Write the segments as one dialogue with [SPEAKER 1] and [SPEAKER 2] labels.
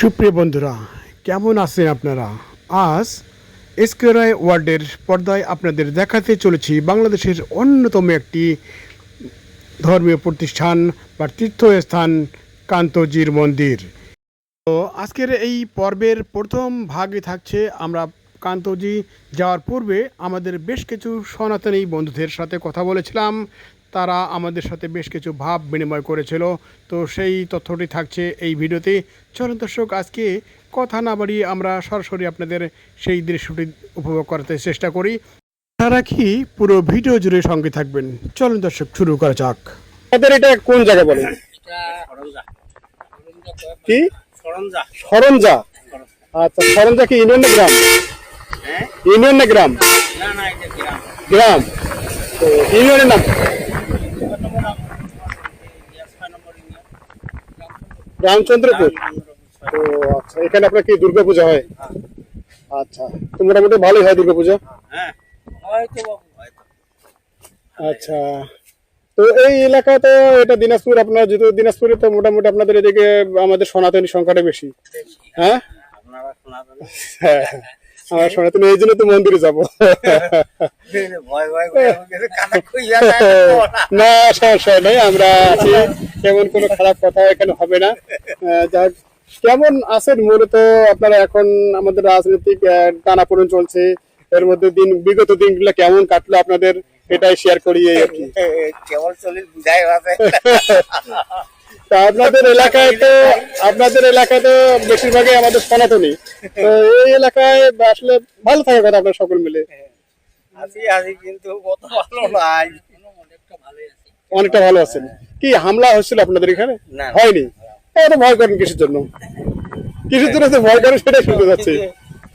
[SPEAKER 1] সুপ্রিয় বন্ধুরা, কেমন আছেন আপনারা? আজ এসকেরায় ওয়ার্ল্ডের পর্দায় আপনাদের দেখাতে চলেছি বাংলাদেশের অন্যতম একটি ধর্মীয় প্রতিষ্ঠান বা তীর্থস্থান, কান্তজির মন্দির। তো আজকের এই পর্বের প্রথম ভাগে থাকছে আমরা কান্তজি যাওয়ার পূর্বে আমাদের বেশ কিছু সনাতনী বন্ধুদের সাথে কথা বলেছিলাম। তারা আমাদের সাথে বেশ কিছু ভাব বিনিময় করেছিল। তো সেই তথ্যটি থাকছে এই ভিডিওতে। চলুন দর্শক আজকে কথা না বাড়িয়ে আমরা সরাসরি আপনাদের সেই দৃশ্যটি উপভোগ করতে চেষ্টা করি। আশা রাখি পুরো ভিডিও জুড়ে সঙ্গে থাকবেন। চলুন দর্শক শুরু করা যাক। আমাদের এটা কোন জায়গা বলে?
[SPEAKER 2] এটা সরঞ্জা।
[SPEAKER 1] কি?
[SPEAKER 2] সরঞ্জা।
[SPEAKER 1] আচ্ছা সরঞ্জা কি ইউনিয়ন গ্রাম?
[SPEAKER 2] হ্যাঁ?
[SPEAKER 1] ইউনিয়ন গ্রাম?
[SPEAKER 2] না না গ্রাম।
[SPEAKER 1] গ্রাম। তো ইউনিয়নের নাম রামচন্দ্রপুর তো আচ্ছা এখানে আপনার কি দুর্গা পূজা হয়? আচ্ছা তো মোটামুটি ভালোই হয় দুর্গা পূজা
[SPEAKER 2] হ্যাঁ
[SPEAKER 1] আচ্ছা তো এই এলাকা তো এটা দিনাজপুর আপনার যেহেতু দিনাজপুরে তো মোটামুটি আপনাদের এদিকে আমাদের সনাতনী সংখ্যাটা বেশি। হ্যাঁ?
[SPEAKER 2] আপনারা
[SPEAKER 1] হ্যাঁ। আমার সনাতনী এই জন্য তো মন্দিরে যাব। না। সমস্যা নেই আমরা আছি। তেমন কোনো খারাপ কথা এখানে হবে না। যাক কেমন আছেন মূলত আপনারা এখন? আমাদের রাজনৈতিক টানাপোড়েন চলছে। এর মধ্যে দিন বিগত দিনগুলো কেমন কাটলো আপনাদের? এটাই শেয়ার করি আর কি।
[SPEAKER 2] কেবল চলির বুঝাই
[SPEAKER 1] তা আপনাদের এলাকায় তো আপনাদের এলাকায় তো বেশিরভাগই আমাদের সনাতনী। তো এই এলাকায় আসলে ভালো থাকার কথা আপনার সকল মিলে।
[SPEAKER 2] আছি আছি কিন্তু কত ভালো নাই।
[SPEAKER 1] অনেকটা ভালো আছেন। কি হামলা হচ্ছিল আপনাদের এখানে? হয়নি। এত ভয় করেন কিসের জন্য? কিসের জন্য ভয় করেন সেটাই শুনতে যাচ্ছি।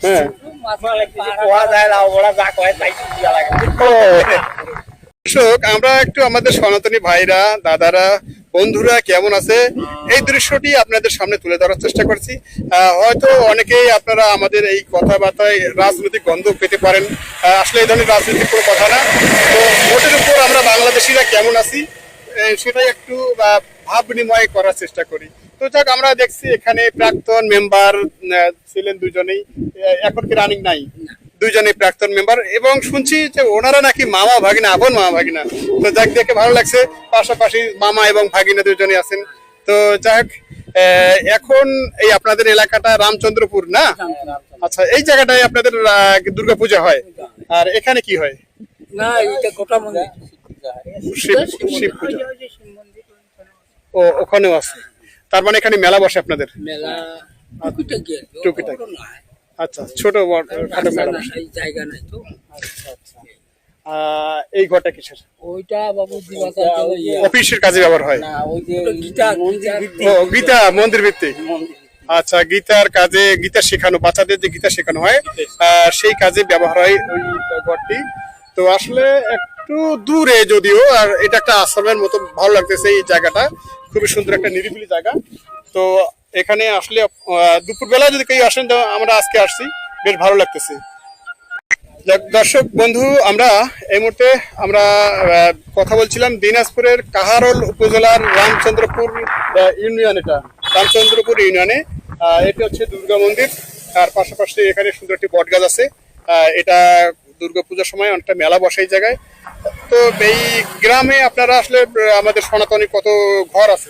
[SPEAKER 1] হ্যাঁ। আমরা একটু আমাদের সনাতনী ভাইরা দাদারা বন্ধুরা কেমন আছে? এই দৃশ্যটি আপনাদের সামনে তুলে ধরার চেষ্টা করছি। হয়তো অনেকেই আপনারা আমাদের এই কথাবার্তায় রাজনৈতিক গন্ধ পেতে পারেন। আসলে এই ধরনের রাজনৈতিক কোনো কথা না। তো ভোটের উপর আমরা বাংলাদেশিরা কেমন আছি সেটাই একটু ভাব বিনিময় করার চেষ্টা করি। তো যাক, আমরা দেখছি এখানে প্রাক্তন মেম্বার ছিলেন দুজনেই। এখন কি রানিং নাই? দুইজনই প্রাক্তন মেম্বার এবং শুনছি যে ওনারা নাকি মামা ভাগিনা আপন মামা ভাগিনা। তো যাক দেখে ভালো লাগছে। পাশাপাশি মামা এবং ভাগিনা দুজনই আছেন। তো যাক এখন এই আপনাদের এলাকাটা রামচন্দ্রপুর না? আচ্ছা এই জায়গাটায় আপনাদের দুর্গাপূজা হয়। আর এখানে কি হয়?
[SPEAKER 2] না এটা গোটা মন্দির।
[SPEAKER 1] শিব পূজা। ও ওখানেও আছে। তার মানে এখানে মেলা বসে আপনাদের?
[SPEAKER 2] মেলা টুকিটাকি
[SPEAKER 1] টুকিটাকি। আচ্ছা ছোট বড় খাটো
[SPEAKER 2] জায়গা নাই তো।
[SPEAKER 1] এই ঘরটা কিসের?
[SPEAKER 2] ওইটা বাবু।
[SPEAKER 1] অফিসের কাজে ব্যবহার হয়?
[SPEAKER 2] ওই গীতা মন্দির
[SPEAKER 1] গীতা মন্দির ভিত্তিক। আচ্ছা গীতার কাজে গীতা শেখানো বাচ্চাদের যে গীতা শেখানো হয় সেই কাজে ব্যবহার হয় ওই ঘরটি। তো আসলে একটু দূরে যদিও আর এটা একটা আশ্রমের মতো ভালো লাগতেছে এই জায়গাটা। খুবই সুন্দর একটা নিরিবিলি জায়গা। তো এখানে আসলে দুপুরবেলা যদি কেউ আসেন, তো আমরা আজকে আসছি। বেশ ভালো লাগতেছে। দর্শক, বন্ধু, আমরা এই মুহূর্তে আমরা কথা বলছিলাম দিনাজপুরের কাহারল উপজেলার রামচন্দ্রপুর ইউনিয়ন এটা। রামচন্দ্রপুর ইউনিয়নে এটা হচ্ছে দুর্গা মন্দির। আর পাশাপাশি এখানে সুন্দর একটি বট গাছ আছে এটা দুর্গা পূজার সময় অনেকটা মেলা বসে এই জায়গায়। তো এই গ্রামে আপনারা আসলে আমাদের সনাতনী কত ঘর আছে?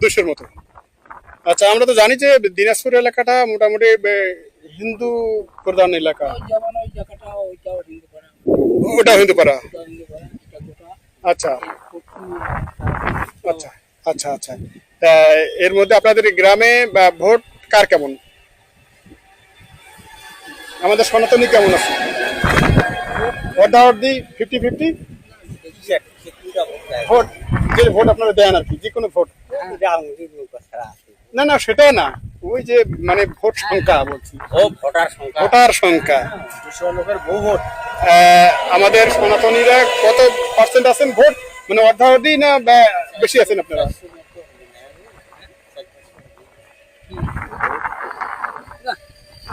[SPEAKER 1] দুশোর মতো। আচ্ছা আমরা তো জানি যে দিনাজপুর এলাকাটা মোটামুটি হিন্দু প্রধান এলাকা। ওটা হিন্দু পাড়া আচ্ছা। আচ্ছা আচ্ছা আচ্ছা। তা এর মধ্যে আপনাদের গ্রামে বা ভোট কার কেমন? আমাদের সনাতনী কেমন আছে? অর্ধাঅর্ধি ফিফটি ফিফটি ভোট যে ভোট আপনারা দেন আর কি যে কোনো ভোট। না না সেটা না। ওই যে মানে ভোট সংখ্যা বলছি।
[SPEAKER 2] ও ভোটার সংখ্যা।
[SPEAKER 1] ভোটার সংখ্যা
[SPEAKER 2] দুশো লোকের বহু ভোট
[SPEAKER 1] আমাদের সনাতনীরা কত পার্সেন্ট আছেন ভোট? মানে অর্ধাঅর্ধি না বেশি আছেন আপনারা?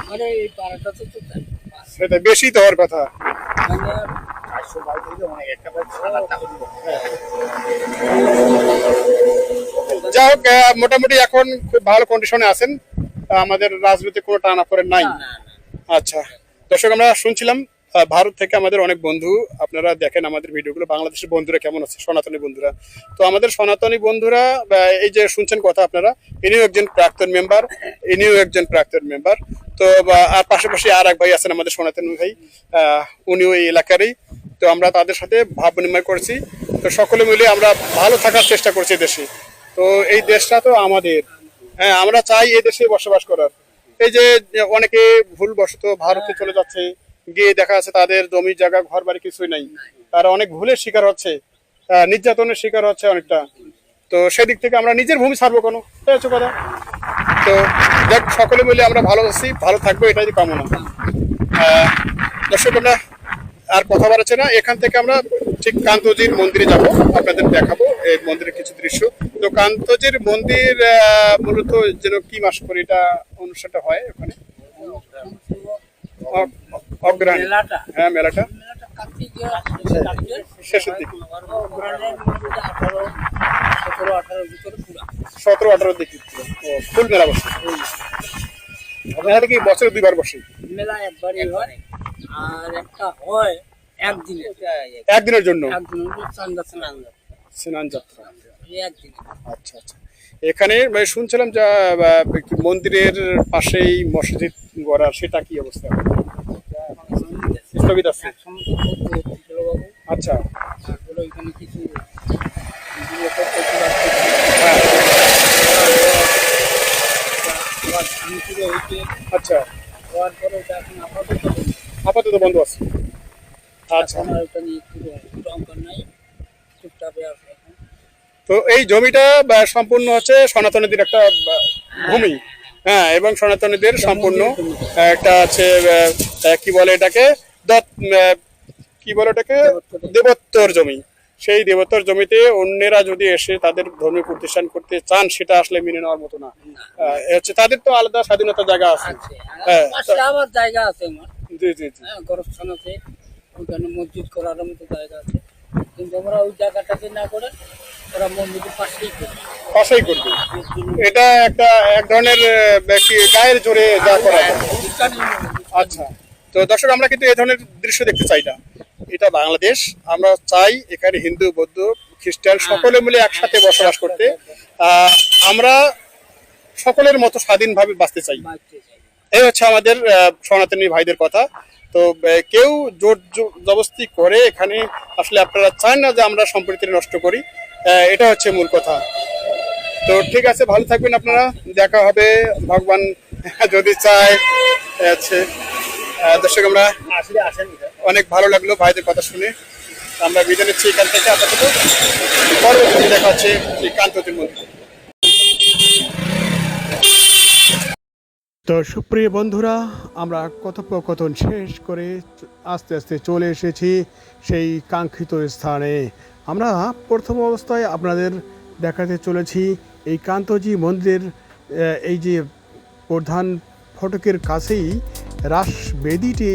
[SPEAKER 2] মানে।
[SPEAKER 1] সেটা বেশি তো হওয়ার কথা।
[SPEAKER 2] মানে সবাই অনেক একটা খানাটা
[SPEAKER 1] যাই হোক মোটামুটি এখন খুব ভালো কন্ডিশনে আছেন। আমাদের রাজনৈতিক কোনো টানা পরে নাই। আচ্ছা। দর্শক আমরা শুনছিলাম ভারত থেকে আমাদের অনেক বন্ধু আপনারা দেখেন আমাদের ভিডিওগুলো বাংলাদেশের বন্ধুরা কেমন আছে সনাতনী বন্ধুরা। তো আমাদের সনাতনী বন্ধুরা এই যে শুনছেন কথা আপনারা ইনিও একজন প্রাক্তন মেম্বার ইনিও একজন প্রাক্তন মেম্বার তো আর পাশাপাশি আর এক ভাই আছেন আমাদের সনাতনী ভাই আহ, উনিও এই এলাকারই। তো আমরা তাদের সাথে ভাব বিনিময় করেছি। তো সকলে মিলে আমরা ভালো থাকার চেষ্টা করছি দেশে। তো এই দেশটা তো আমাদের। হ্যাঁ আমরা চাই এই দেশে বসবাস করার। এই যে অনেকে ভুলবশত ভারতে চলে যাচ্ছে, গিয়ে দেখা যাচ্ছে তাদের জমি, জায়গা ঘর বাড়ি কিছুই নাই। তারা অনেক ভুলের শিকার হচ্ছে নির্যাতনের শিকার হচ্ছে অনেকটা। তো সেদিক থেকে আমরা নিজের ভূমি ছাড়বো কোনো? এই হচ্ছে কথা। তো যাক, সকলে মিলে আমরা ভালো আছি, ভালো থাকব, এটাই কামনা। দর্শক আমরা আর কথা বাড়াচ্ছে না। এখান থেকে আমরা ঠিক কান্তজির মন্দিরে যাব। আপনাদের দেখাবো এই মন্দিরের কিছু দৃশ্য। তো কান্তজির মন্দির মূলত যেন কি মাস করে এটা অনুষ্ঠানটা হয় ওখানে? হ্যাঁ মেলাটা। শেষের দিকে।
[SPEAKER 3] সতেরো
[SPEAKER 1] আঠারো দিকে ফুল মেলা বসে। আপনার কি বছরে দুইবার বসে?
[SPEAKER 3] মেলা একবারই হয়। আর একটা হয় একদিনে
[SPEAKER 1] একদিনের জন্য?
[SPEAKER 3] স্নান
[SPEAKER 1] যাত্রা আচ্ছা আচ্ছা। এখানে মানে শুনছিলাম যে মন্দিরের পাশেই মসজিদ গড়া সেটা কি অবস্থা? স্থগিত আছে।
[SPEAKER 3] বাবু
[SPEAKER 1] আচ্ছা।
[SPEAKER 3] কিছু
[SPEAKER 1] হ্যাঁ। আচ্ছা
[SPEAKER 3] হওয়ার পরে এখন আপাতত বন্ধ।
[SPEAKER 1] আপাতত বন্ধ আছে। আচ্ছা।
[SPEAKER 3] এখন ওটা নিয়ে একটু দমকল নাই চুপচাপে আছে
[SPEAKER 1] তো এই জমিটা সম্পূর্ণ হচ্ছে সনাতনীদের একটা ভূমি। হ্যাঁ এবং সনাতনীদের সম্পূর্ণ একটা আছে কি বলে এটাকে? দত্ত কি বলে এটাকে দেবত্বর জমি। সেই দেবত্বর জমিতে অন্যেরা যদি এসে তাদের ধর্মীয় প্রতিষ্ঠান করতে চান সেটা আসলে মেনে নেওয়ার মতো না। হচ্ছে তাদের তো আলাদা স্বাধীনতা জায়গা আছে। হ্যাঁ
[SPEAKER 3] জায়গা আছে আমার।
[SPEAKER 1] জি জি জি।
[SPEAKER 3] হ্যাঁ গরস্থান আছে ওইখানে মসজিদ করার মতো জায়গা আছে। কিন্তু আমরা ওই জায়গাটাকে না করে ওরা মন্দিরের পাশেই করি
[SPEAKER 1] পাশেই করবে। এটা একটা এক ধরনের গায়ের জোরে যা করা আচ্ছা। তো দর্শক আমরা কিন্তু এই ধরনের দৃশ্য দেখতে চাই না। এটা বাংলাদেশ। আমরা চাই এখানে হিন্দু বৌদ্ধ খ্রিস্টান সকলে মিলে একসাথে বসবাস করতে। আমরা সকলের মতো স্বাধীনভাবে বাঁচতে চাই। এই হচ্ছে আমাদের সনাতনী ভাইদের কথা। তো কেউ জোর জবস্তি করে এখানে আসলে আপনারা চান না যে আমরা সম্প্রীতি নষ্ট করি। এটা হচ্ছে মূল কথা। তো ঠিক আছে ভালো থাকবেন আপনারা। দেখা হবে ভগবান যদি চায়। আহ, দর্শক আমরা
[SPEAKER 2] আসলে আসেন
[SPEAKER 1] অনেক ভালো লাগল ভাইদের কথা শুনে। আমরা বিদায় নিচ্ছি এখান থেকে। আপাতত পরবর্তী দেখা হচ্ছে কান্ততির মধ্যে তো সুপ্রিয় বন্ধুরা, আমরা কথোপকথন শেষ করে আস্তে আস্তে চলে এসেছি সেই কাঙ্ক্ষিত স্থানে। আমরা প্রথম অবস্থায় আপনাদের দেখাতে চলেছি এই কান্তজি মন্দিরের এই যে প্রধান ফটকের কাছেই রাস বেদিটি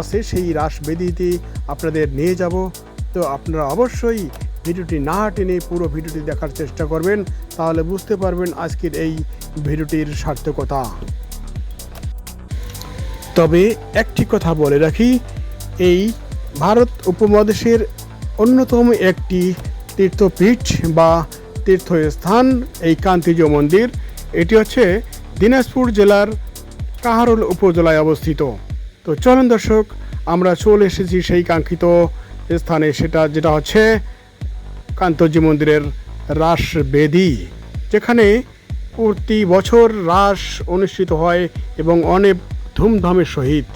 [SPEAKER 1] আছে, সেই রাস বেদিতে আপনাদের নিয়ে যাব। তো আপনারা অবশ্যই ভিডিওটি না টেনে পুরো ভিডিওটি দেখার চেষ্টা করবেন, তাহলে বুঝতে পারবেন আজকের এই ভিডিওটির সার্থকতা। তবে একটি কথা বলে রাখি, এই ভারত উপমহাদেশের অন্যতম একটি তীর্থপীঠ বা তীর্থস্থান এই কান্তিজ মন্দির। এটি হচ্ছে দিনাজপুর জেলার কাহারোল উপজেলায় অবস্থিত। তো চলুন দর্শক, আমরা চলে এসেছি সেই কাঙ্ক্ষিত স্থানে, সেটা যেটা হচ্ছে কান্তজি মন্দিরের রাস বেদি যেখানে প্রতি বছর রাস অনুষ্ঠিত হয় এবং অনেক ধুমধামের সহিত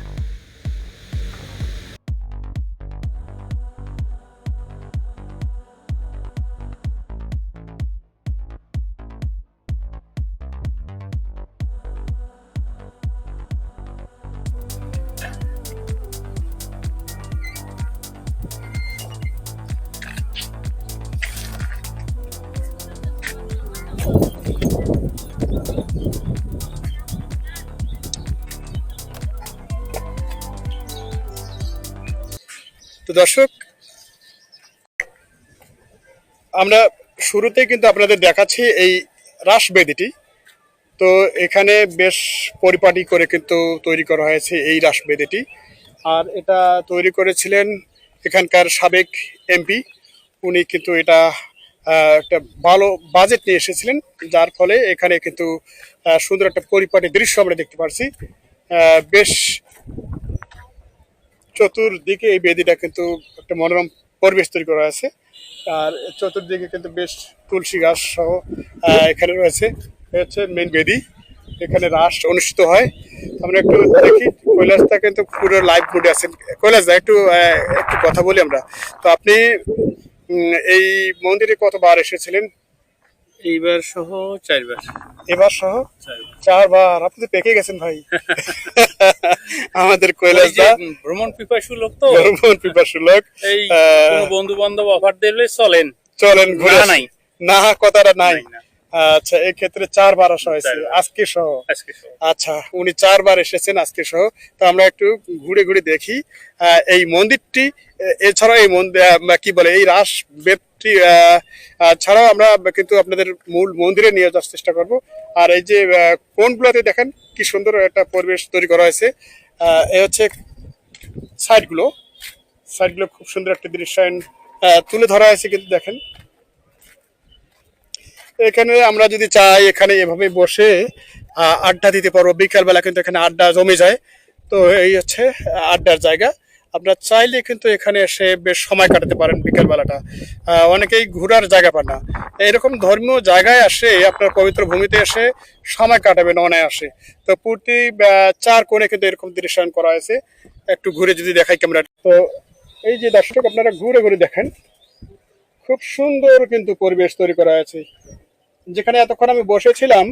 [SPEAKER 1] দর্শক, আমরা শুরুতে কিন্তু আপনাদের দেখাচ্ছি এই রাসবেদিটি তো এখানে বেশ পরিপাটি করে কিন্তু তৈরি করা হয়েছে এই রাসবেদিটি আর এটা তৈরি করেছিলেন এখানকার সাবেক এমপি। উনি কিন্তু এটা একটা ভালো বাজেট নিয়ে এসেছিলেন, যার ফলে এখানে কিন্তু সুন্দর একটা পরিপাটি দৃশ্য আমরা দেখতে পাচ্ছি বেশ চতুর্দিকে এই বেদিটা কিন্তু একটা মনোরম পরিবেশ তৈরি করা আছে। আর চতুর্দিকে কিন্তু বেশ তুলসী গাছ সহ এখানে রয়েছে। হচ্ছে মেন বেদি। এখানে রাস অনুষ্ঠিত হয়। আমরা একটু দেখি কৈলাসদা কিন্তু পুরো লাইভ মোডে আছেন কৈলাসদা একটু একটু কথা বলি আমরা। তো আপনি এই মন্দিরে কতবার এসেছিলেন?
[SPEAKER 4] এইবার সহ চারবার।
[SPEAKER 1] এবার সহ?
[SPEAKER 4] চারবার।
[SPEAKER 1] আপনি তো পেকে গেছেন ভাই। আমাদের কৈলাসদা
[SPEAKER 4] ভ্রমণ পিপাসু লোক তো।
[SPEAKER 1] ভ্রমণ পিপাসু লোক।
[SPEAKER 4] এই বন্ধু বান্ধব অফার দিলে চলেন।
[SPEAKER 1] চলেন ঘুরে
[SPEAKER 4] নাই।
[SPEAKER 1] না কথাটা নাই। আচ্ছা এই ক্ষেত্রে চারবার আসা হয়েছে। আজকে সহ? আচ্ছা উনি চারবার এসেছেন আজকে সহ। তো আমরা একটু ঘুরে ঘুরে দেখি। এই মন্দিরটি এ- এছাড়াও এই মন্দির কি বলে এই রাস বেদটি আহ, ছাড়াও আমরা কিন্তু আপনাদের মূল মন্দিরে নিয়ে যাওয়ার চেষ্টা করব। আর এই যে কোনগুলোতে দেখেন কি সুন্দর একটা পরিবেশ তৈরি করা হয়েছে। এ হচ্ছে সাইডগুলো। সাইডগুলো খুব সুন্দর একটা দৃশ্যায়ন তুলে ধরা হয়েছে কিন্তু দেখেন। এখানে আমরা যদি চাই এখানে এভাবে বসে আড্ডা দিতে পারব। বিকালবেলা কিন্তু এখানে আড্ডা জমে যায়। তো এই হচ্ছে আড্ডার জায়গা। আপনারা চাইলে কিন্তু এখানে এসে বেশ সময় কাটাতে পারেন বিকালবেলাটা। অনেকেই ঘোরার জায়গা পান না। এরকম ধর্মীয় জায়গায় আসে, আপনার পবিত্র ভূমিতে এসে সময় কাটাবেন অনায়াসে। তো প্রতি চার কোণে কিন্তু এরকম দৃশ্যায়ন করা হয়েছে। একটু ঘুরে যদি দেখাই ক্যামেরা তো এই যে দর্শক, আপনারা ঘুরে ঘুরে দেখেন। খুব সুন্দর কিন্তু পরিবেশ তৈরি করা হয়েছে। যেখানে এতক্ষণ আমি বসেছিলাম,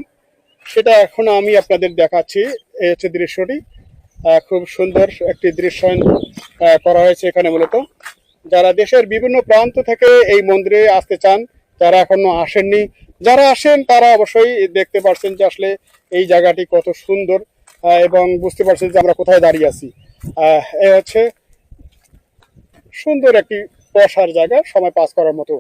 [SPEAKER 1] সেটা এখন আমি আপনাদের দেখাচ্ছি। এই হচ্ছে দৃশ্যটি। খুব সুন্দর একটি দৃশ্যায়ন করা হয়েছে এখানে মূলত। যারা দেশের বিভিন্ন প্রান্ত থেকে এই মন্দিরে আসতে চান, যারা এখনও আসেননি, যারা আসেন, তারা অবশ্যই দেখতে পারছেন যে আসলে এই জায়গাটি কত সুন্দর এবং বুঝতে পারছেন যে আমরা কোথায় দাঁড়িয়ে আছি। এ হচ্ছে সুন্দর একটি বসার জায়গা, সময় পাস করার মতো।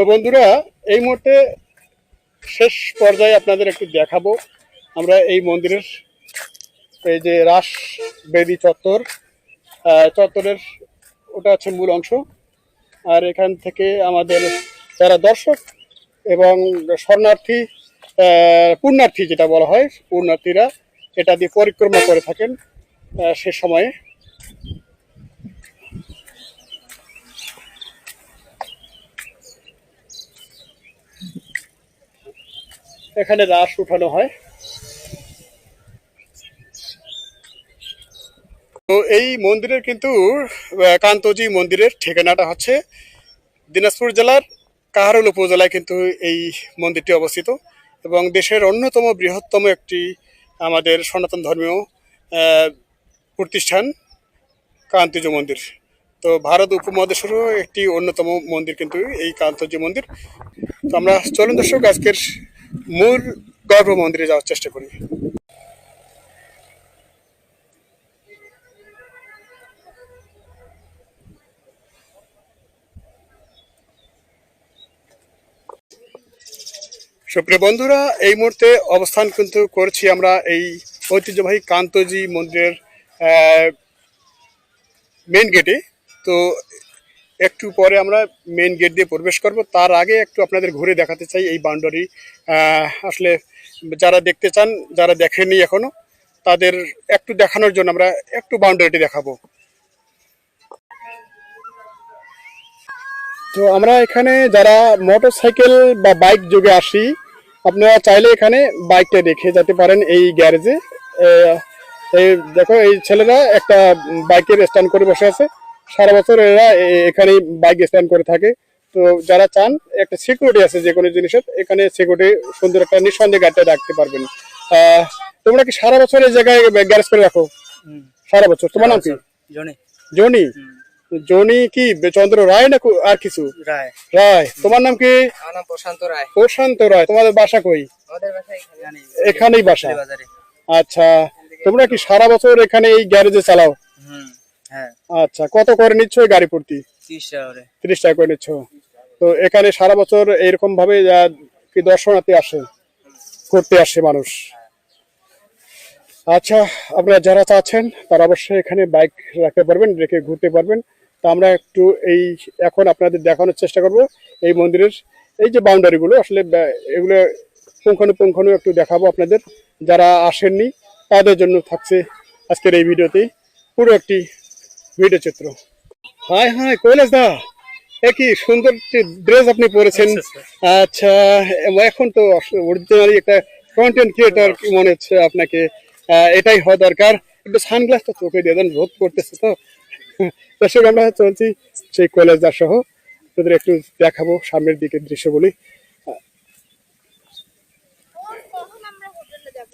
[SPEAKER 1] তো বন্ধুরা, এই মুহূর্তে শেষ পর্যায়ে আপনাদের একটু দেখাবো। আমরা এই মন্দিরের এই যে রাস বেদি চত্বর চত্বরের ওটা হচ্ছে মূল অংশ। আর এখান থেকে আমাদের যারা দর্শক এবং শরণার্থী পুণ্যার্থী যেটা বলা হয়, পুণ্যার্থীরা এটা দিয়ে পরিক্রমা করে থাকেন সে সময়ে। এখানে রাস উঠানো হয়। তো এই মন্দিরের কিন্তু কান্তজি মন্দিরের ঠিকানাটা হচ্ছে দিনাজপুর জেলার কাহারুল উপজেলায় কিন্তু এই মন্দিরটি অবস্থিত এবং দেশের অন্যতম বৃহত্তম একটি আমাদের সনাতন ধর্মীয় প্রতিষ্ঠান কান্তজি মন্দির। তো ভারত উপমহাদেশেরও একটি অন্যতম মন্দির কিন্তু এই কান্তজি মন্দির। তো আমরা চলুন দর্শক, আজকের মূল গর্ভ মন্দিরে যাওয়ার চেষ্টা করি। সুপ্রিয় বন্ধুরা, এই মুহূর্তে অবস্থান কিন্তু করছি আমরা এই ঐতিহ্যবাহী কান্তজি মন্দিরের মেন গেটে তো একটু পরে আমরা মেন গেট দিয়ে প্রবেশ করব। তার আগে একটু আপনাদের ঘুরে দেখাতে চাই এই বাউন্ডারি। আসলে যারা দেখতে চান, যারা দেখেননি এখনও, তাদের একটু দেখানোর জন্য আমরা একটু বাউন্ডারিটি দেখাবো। তো আমরা এখানে যারা মোটর সাইকেল বা বাইক যোগে আসি, আপনারা চাইলে এখানে বাইকটা রেখে যেতে পারেন এই গ্যারেজে। এই দেখো, এই ছেলেরা একটা বাইকের স্ট্যান্ড করে বসে আছে। সারা বছর এরা এখানে বাইক স্ট্যান্ড করে থাকে। তো যারা চান একটা সিকিউরিটি আছে যে কোনো জিনিসের এখানে সিকিউরিটি সুন্দর একটা নিঃসন্দেহে গাড়িটা রাখতে পারবেন। আহ, তোমরা কি সারা বছর এই জায়গায় গ্যারেজ করে রাখো? সারা বছর। তোমার নাম কি?
[SPEAKER 4] জনে।
[SPEAKER 1] জনি? জনি কি চন্দ্র রায় না আর কিছু?
[SPEAKER 2] রায়।
[SPEAKER 1] রায়। তোমার নাম কি?
[SPEAKER 2] প্রশান্ত রায়।
[SPEAKER 1] প্রশান্ত রায়। তোমাদের বাসা কই?
[SPEAKER 2] আমাদের বাসা এখানে।
[SPEAKER 1] এখানেই বাসা? আচ্ছা। তোমরা কি সারা বছর এখানে এই গ্যারেজে চালাও?
[SPEAKER 2] হ্যাঁ।
[SPEAKER 1] আচ্ছা কত করে নিচ্ছ এই গাড়ি প্রতি
[SPEAKER 2] তিরিশ টাকা করে।
[SPEAKER 1] তিরিশ টাকা করে নিচ্ছ। তো এখানে সারা বছর এরকম ভাবে কি দর্শনার্থী আসে ঘুরতে আসে মানুষ। আচ্ছা আপনারা যারা চাচ্ছেন তারা অবশ্যই এখানে বাইক রাখতে পারবেন রেখে ঘুরতে পারবেন। তো আমরা একটু এই এখন আপনাদের দেখানোর চেষ্টা করব এই মন্দিরের। এই যে বাউন্ডারিগুলো আসলে এগুলো পুঙ্খানুপুঙ্খানু একটু দেখাবো আপনাদের। যারা আসেননি তাদের জন্য থাকছে আজকের এই ভিডিওতে পুরো একটি ভিডিও চিত্র। হাই হাই কৈলাস দা এ কি সুন্দর ড্রেস আপনি পরেছেন। আচ্ছা এখন তো অরিজিনালি একটা কন্টেন্ট ক্রিয়েটর কি মনে হচ্ছে আপনাকে। এটাই হওয়া দরকার। একটু সানগ্লাসটা চোখে দিয়ে দেন রোদ করতেছে তো। দর্শক আমরা চলছি সেই কৈলাস দাস সহ। আপনাদের একটু দেখাবো সামনের দিকের দৃশ্যগুলি
[SPEAKER 5] আমরা হোটেলে যাব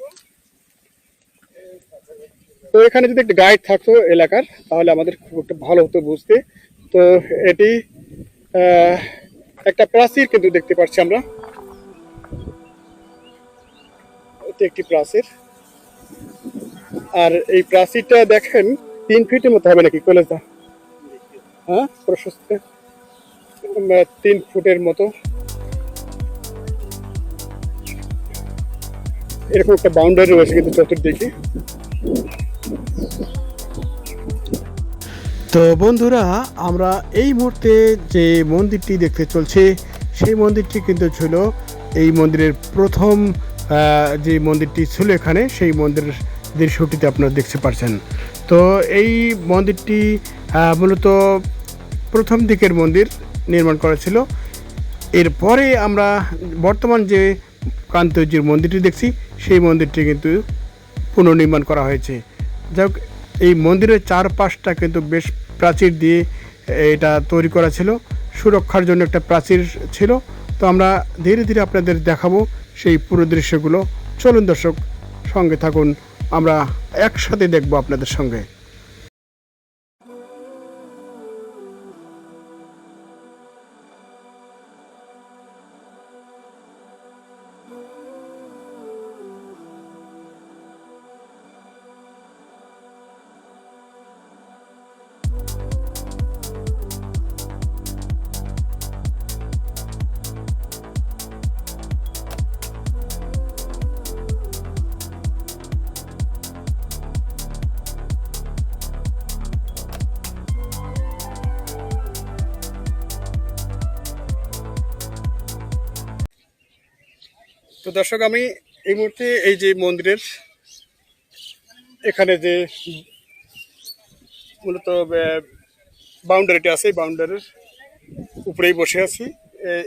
[SPEAKER 1] তো এখানে যদি একটা গাইড থাকতো এলাকার, তাহলে আমাদের খুব একটা ভালো হতো বুঝতে। তো এটি একটা প্রাচীর কিন্তু দেখতে পাচ্ছি আমরা। এটি একটি প্রাচীর। আর এই প্রাচীরটা দেখেন, তিন ফিটের মতো হবে নাকি কলেজটা? হ্যাঁ প্রশস্ত। তিন ফুটের মতো। এরকম একটা বাউন্ডারি রয়েছে কিন্তু চতুর্দিকে। তো বন্ধুরা, আমরা এই মুহূর্তে যে মন্দিরটি দেখতে চলছে, সেই মন্দিরটি কিন্তু ছিল এই মন্দিরের প্রথম যে মন্দিরটি ছিল এখানে, সেই মন্দিরের দৃশ্যটিতে আপনারা দেখতে পাচ্ছেন তো এই মন্দিরটি মূলত প্রথম দিকের মন্দির নির্মাণ করা ছিল। এরপরে আমরা বর্তমান যে কান্তজির মন্দিরটি দেখছি, সেই মন্দিরটি কিন্তু পুনর্নির্মাণ করা হয়েছে। যাই এই মন্দিরের চারপাশটা কিন্তু বেশ প্রাচীর দিয়ে এটা তৈরি করা ছিল, সুরক্ষার জন্য একটা প্রাচীর ছিল। তো আমরা ধীরে ধীরে আপনাদের দেখাবো সেই পুরো দৃশ্যগুলো। চলুন দর্শক, সঙ্গে থাকুন, আমরা একসাথে দেখব আপনাদের সঙ্গে। দর্শক, আমি এই মুহূর্তে এই যে মন্দিরের এখানে যে মূলত বাউন্ডারিটি আছে, এই বাউন্ডারির উপরেই বসে আছি।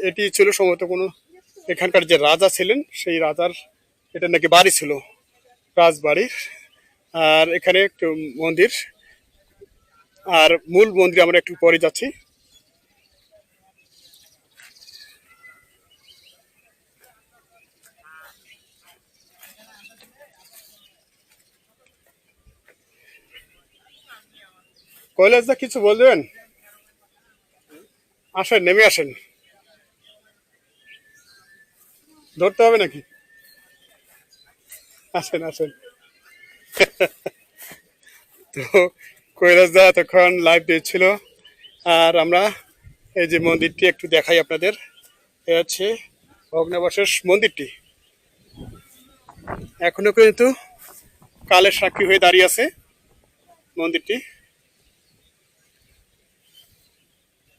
[SPEAKER 1] এটি ছিল সম্ভবত কোনো এখানকার যে রাজা ছিলেন, সেই রাজার, এটা নাকি বাড়ি ছিল, রাজবাড়ির। আর এখানে একটু মন্দির। আর মূল মন্দির আমরা একটু পরে যাচ্ছি। কৈলাসদা কিছু বলবেন? আসেন, নেমে আসেন। ধরতে হবে নাকি? আসেন আসেন। তো কৈলাসদা তখন লাইভ দিচ্ছিল আর আমরা এই যে মন্দিরটি একটু দেখাই আপনাদের। এ হচ্ছে ভগ্নাবশেষ মন্দিরটি। এখনও কিন্তু কালের সাক্ষী হয়ে দাঁড়িয়ে আছে মন্দিরটি দর্শক,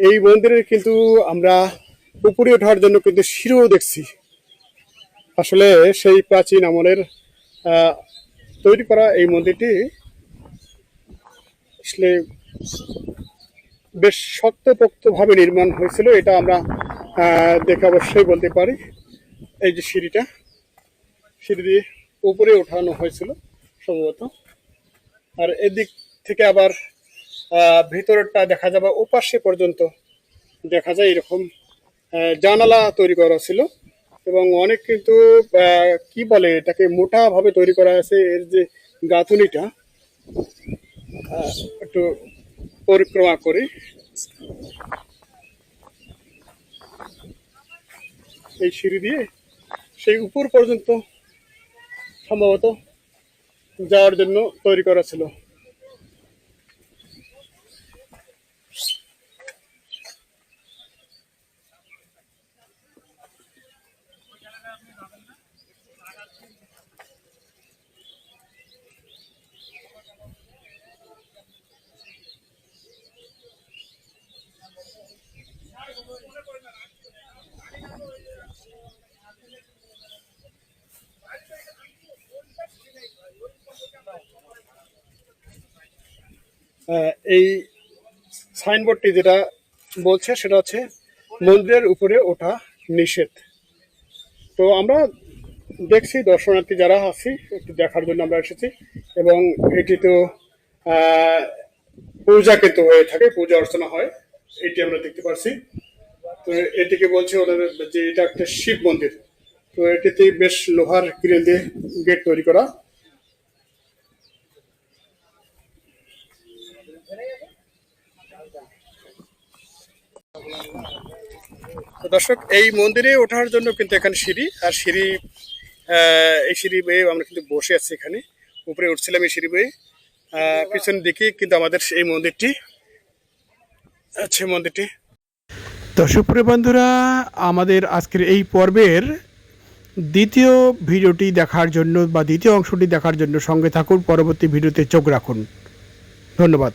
[SPEAKER 1] এই মন্দিরের কিন্তু আমরা উপরে ওঠার জন্য কিন্তু শিরও দেখছি। আসলে সেই প্রাচীন আমলের তৈরি করা এই মন্দিরটি আসলে বেশ শক্তপোক্ত ভাবে নির্মাণ হয়েছিল, এটা আমরা দেখে অবশ্যই বলতে পারি। এই যে সিঁড়িটা সিঁড়ি দিয়ে উপরে ওঠানো হয়েছিল সম্ভবত। আর এদিক থেকে আবার আহ, ভিতরেরটা দেখা যাবে ওপাশে পর্যন্ত দেখা যায় এরকম জানালা তৈরি করা ছিল। এবং অনেক কিন্তু কি বলে এটাকে মোটাভাবে তৈরি করা আছে এর যে গাঁথুনিটা। একটু পরিক্রমা করি। এই সিঁড়ি দিয়ে সেই উপর পর্যন্ত সম্ভবত যাওয়ার জন্য তৈরি করা ছিল। এই সাইনবোর্ডটি যেটা বলছে, সেটা হচ্ছে মন্দিরের উপরে ওঠা নিষেধ। তো আমরা দেখছি, দর্শনার্থী যারা আছি, একটু দেখার জন্য আমরা এসেছি এবং এটি তো পূজা কিন্তু হয়ে থাকে, পূজা অর্চনা হয়, এটি আমরা দেখতে পাচ্ছি তো এটিকে বলছে ওদের যে এটা একটা শিব মন্দির। তো এটিতে বেশ লোহার গ্রিল দিয়ে গেট তৈরি করা। দর্শক, এই মন্দিরে ওঠার জন্য কিন্তু এখানে সিঁড়ি, আর সিঁড়ি এই সিঁড়ি বেয়ে আমরা কিন্তু বসে আছি এখানে। উপরে উঠছিলাম এই সিঁড়ি বেয়ে। পিছন দিকে কিন্তু আমাদের এই মন্দিরটি আছে, মন্দিরটি। দর্শক বন্ধুরা, আমাদের আজকের এই পর্বের দ্বিতীয় ভিডিওটি দেখার জন্য বা দ্বিতীয় অংশটি দেখার জন্য সঙ্গে থাকুন, পরবর্তী ভিডিওতে চোখ রাখুন। ধন্যবাদ।